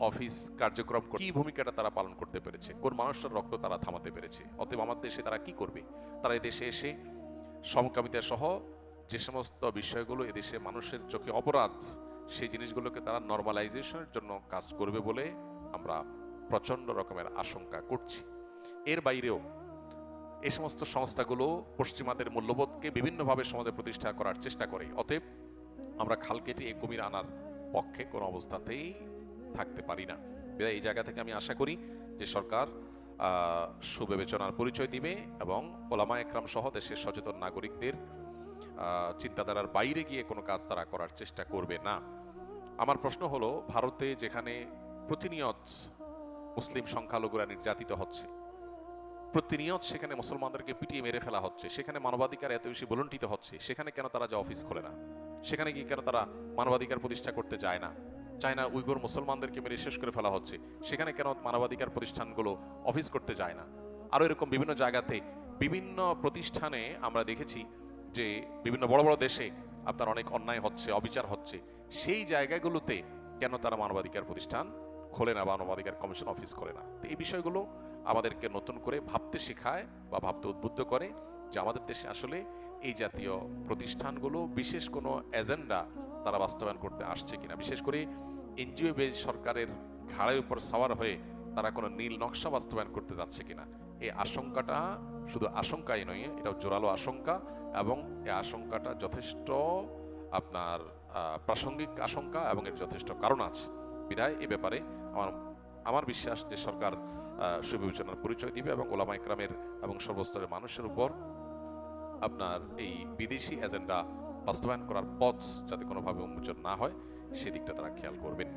Office কার্যক্রম করে কি ভূমিকাটা তারা পালন করতে পেরেছে? কোন মানুষের রক্ত তারা থামাতে পেরেছে? অতএব আমার দেশে তারা কি করবে? তারা এই দেশে এসে সমকামিতা সহ যে সমস্ত বিষয়গুলো এদেশে মানুষের চোখে অপরাধ, সেই জিনিসগুলোকে তারা নর্মালাইজেশনের জন্য কাজ করবে বলে আমরা প্রচণ্ড রকমের আশঙ্কা করছি। এর বাইরেও এই সমস্ত সংস্থাগুলো পশ্চিমাদের মূল্যবোধকে বিভিন্নভাবে সমাজে প্রতিষ্ঠা করার চেষ্টা করে। অতএব আমরা খাল কেটে এই কুমির আনার পক্ষে কোনো অবস্থাতেই থাকতে পারি না। এই জায়গা থেকে আমি আশা করি যে সরকার সুবিবেচনার পরিচয় দিবে এবং ওলামা একরাম সহ দেশের সচেতন নাগরিকদের চিন্তাধারার বাইরে গিয়ে কোনো কাজ তারা করার চেষ্টা করবে না। আমার প্রশ্ন হলো, ভারতে যেখানে প্রতিনিয়ত মুসলিম সংখ্যালঘুরা নির্যাতিত হচ্ছে, প্রতিনিয়ত সেখানে মুসলমানদেরকে পিটিয়ে মেরে ফেলা হচ্ছে, সেখানে মানবাধিকার এত বেশি বলন্টিত হচ্ছে, সেখানে কেন তারা যে অফিস খোলে না? সেখানে গিয়ে কেন তারা মানবাধিকার প্রতিষ্ঠা করতে যায় না? চায় না উইগর মুসলমানদেরকে মেরে শেষ করে ফেলা হচ্ছে। সেখানে কেন মানবাধিকার প্রতিষ্ঠানগুলো অফিস করতে যায় না? আরও এরকম বিভিন্ন জায়গাতে বিভিন্ন প্রতিষ্ঠানে আমরা দেখেছি যে বিভিন্ন বড় বড় দেশে আপনার অনেক অন্যায় হচ্ছে, অবিচার হচ্ছে। সেই জায়গাগুলোতে কেন তারা মানবাধিকার প্রতিষ্ঠান খোলে না বা মানবাধিকার কমিশন অফিস করে না? তো এই বিষয়গুলো আমাদেরকে নতুন করে ভাবতে শেখায় বা ভাবতে উদ্বুদ্ধ করে যে আমাদের দেশে আসলে এই জাতীয় প্রতিষ্ঠানগুলো বিশেষ কোনো এজেন্ডা তারা বাস্তবায়ন করতে আসছে কিনা। বিশেষ করে এনজিও বেজ সরকারের ঘাড়ের উপর সাওয়ার হয়ে তারা কোনো নীল নকশা বাস্তবায়ন করতে যাচ্ছে কিনা। এই আশঙ্কাটা শুধু আশঙ্কাই নয়, এটাও জোরালো আশঙ্কা এবং এই আশঙ্কাটা যথেষ্ট আপনার প্রাসঙ্গিক আশঙ্কা এবং এর যথেষ্ট কারণ আছে। বিধায় এ ব্যাপারে আমার আমার বিশ্বাস যে সরকার সুবিবেচনার পরিচয় দিবে এবং ওলামা ইকরামের এবং সর্বস্তরের মানুষের উপর আপনার এই বিদেশি এজেন্ডা বাস্তবায়ন করার পথ যাতে কোনোভাবে উন্মোচন না হয়। সেদিকটা তারা খেয়াল করবেন।